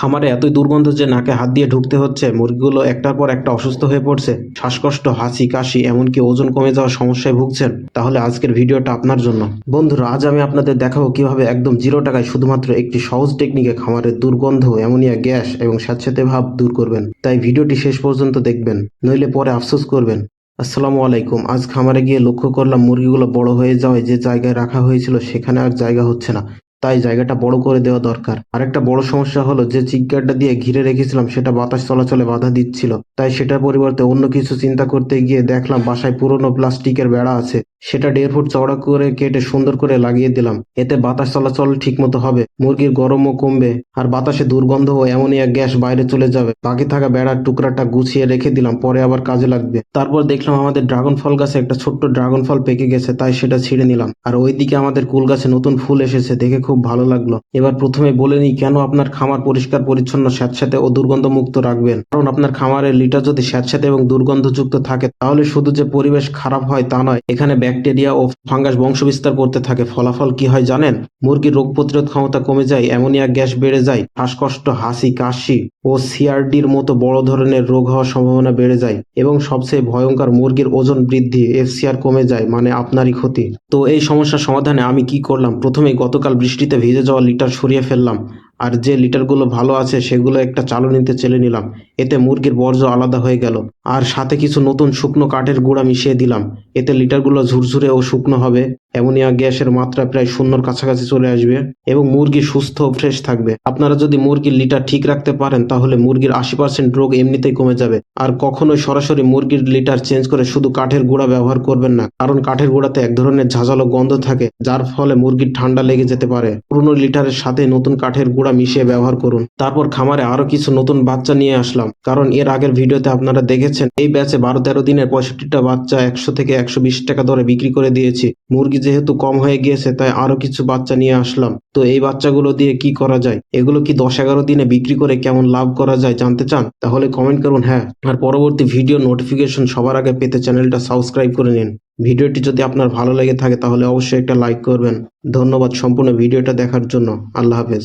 খামারে এতই দুর্গন্ধ যে নাকে হাত দিয়ে ঢুকতে হচ্ছে, মুরগিগুলো একটার পর একটা অসুস্থ হয়ে পড়ছে। শ্বাসকষ্ট হাসি কাশি, এমনকি ওজন কমে যাওয়ার সমস্যায় ভুগছেন। তাহলে আজকের ভিডিওটা আপনার জন্য। বন্ধুরা, আজ আমি আপনাদের দেখাবো কীভাবে একদম জিরো টাকায় শুধুমাত্র একটি সহজ টেকনিকে খামারের দুর্গন্ধ, অ্যামোনিয়া, গ্যাস এবং স্যাঁতস্যাঁতে ভাব দূর করবেন। তাই ভিডিওটি শেষ পর্যন্ত দেখবেন, নইলে পরে আফসোস করবেন। আসসালামু আলাইকুম। আজ খামারে গিয়ে লক্ষ্য করলাম মুরগিগুলো বড় হয়ে যাওয়ায় যে জায়গায় রাখা হয়েছিল সেখানে আর জায়গা হচ্ছে না। তাই জায়গাটা বড় করে দেওয়া দরকার। আরেকটা বড় সমস্যা হলো যে চিকগার্ডটা দিয়ে ঘিরে রেখেছিলাম, সেটা বাতাস চলাচলে বাধা দিচ্ছিল। তাই সেটার পরিবর্তে অন্য কিছু চিন্তা করতে গিয়ে দেখলাম বাসায় পুরনো প্লাস্টিকের বেড়া আছে। সেটা দেড় ফুট চওড়া করে কেটে সুন্দর করে লাগিয়ে দিলাম। এতে বাতাস চলাচল ঠিক মতো হবে, মুরগির গরমও কমবে, আর বাতাসে দুর্গন্ধ ও অ্যামোনিয়া গ্যাস বাইরে চলে যাবে। বাকি থাকা বেড়ার টুকরাটা গুছিয়ে রেখে দিলাম, পরে আবার কাজে লাগবে। তারপর দেখলাম আমাদের ড্রাগন ফল গাছে একটা ছোট্ট ড্রাগন ফল পেকে গেছে, তাই সেটা ছিঁড়ে নিলাম। আর ওইদিকে আমাদের কুল গাছে নতুন ফুল এসেছে, দেখে খুব ভালো লাগল। এবার প্রথমে বলে নিই কেন আপনার খামার পরিষ্কার, পরিচ্ছন্ন, স্যাঁতস্যাঁতে ও দুর্গন্ধ মুক্ত রাখবেন। কারণ আপনার খামারের লিটার যদি স্যাঁতস্যাঁতে এবং দুর্গন্ধযুক্ত থাকে, তাহলে শুধু যে পরিবেশ খারাপ হয় তা নয়, এখানে ব্যাকটেরিয়া ও ফাঙ্গাস বংশবিস্তার করতে থাকে। ফলাফল কি হয় জানেন? মুরগির রোগ প্রতিরোধ ক্ষমতা কমে যায়, অ্যামোনিয়া গ্যাস বেড়ে যায়, শ্বাসকষ্ট, হাসি, কাশি। ও সিআরডির মতো বড় ধরনের রোগ হওয়ার সম্ভাবনা বেড়ে যায় এবং সবচেয়ে ভয়ঙ্কর মুরগির ওজন বৃদ্ধি এফসিআর কমে যায় মানে আপনারই ক্ষতি। তো এই সমস্যার সমাধানে আমি কি করলাম? প্রথমে গতকাল বৃষ্টিতে ভিজে যাওয়া লিটার সরিয়ে ফেললাম। আর যে লিটারগুলো ভালো আছে সেগুলো একটা চালনিতে চেলে নিলাম। এতে মুরগির বর্জ্য আলাদা হয়ে গেল। আর সাথে কিছু নতুন শুকনো কাঠের গুঁড়া মিশিয়ে দিলাম। এতে লিটারগুলো ঝুরঝুরে ও শুকনো হবে। অ্যামোনিয়া গ্যাসের মাত্রা প্রায় শূন্যর কাছাকাছি চলে আসবে এবং মুরগি সুস্থ ও ফ্রেশ থাকবে। আপনারা যদি মুরগির লিটার ঠিক রাখতে পারেন, তাহলে মুরগির আশি পার্সেন্ট রোগ এমনিতেই কমে যাবে। আর কখনোই সরাসরি মুরগির লিটার চেঞ্জ করে শুধু কাঠের গুঁড়া ব্যবহার করবেন না, কারণ কাঠের গুঁড়াতে এক ধরনের ঝাঁঝালো গন্ধ থাকে, যার ফলে মুরগির ঠান্ডা লেগে যেতে পারে। পুরনো লিটারের সাথে নতুন কাঠের গুঁড়া মিশিয়ে ব্যবহার করুন। তারপর খামারে আরও কিছু নতুন বাচ্চা নিয়ে আসলাম। কারণ এর আগের ভিডিওতে আপনারা দেখেছেন, এই ব্যাচে বারো তেরো দিনের পঁয়ষট্টিটা বাচ্চা একশো থেকে একশো বিশ টাকা দরে বিক্রি করে দিয়েছি। মুরগি যেহেতু কম হয়ে গিয়েছে, তাই আরও কিছু বাচ্চা নিয়ে আসলাম। তো এই বাচ্চাগুলো দিয়ে কি করা যায়? এগুলো কি দশ এগারো দিনে বিক্রি করে কেমন লাভ করা যায় জানতে চান? তাহলে কমেন্ট করুন হ্যাঁ। আর পরবর্তী ভিডিও নোটিফিকেশন সবার আগে পেতে চ্যানেলটা সাবস্ক্রাইব করে নিন। ভিডিওটি যদি আপনার ভালো লেগে থাকে, তাহলে অবশ্যই একটা লাইক করবেন। ধন্যবাদ সম্পূর্ণ ভিডিওটা দেখার জন্য। আল্লাহ হাফেজ।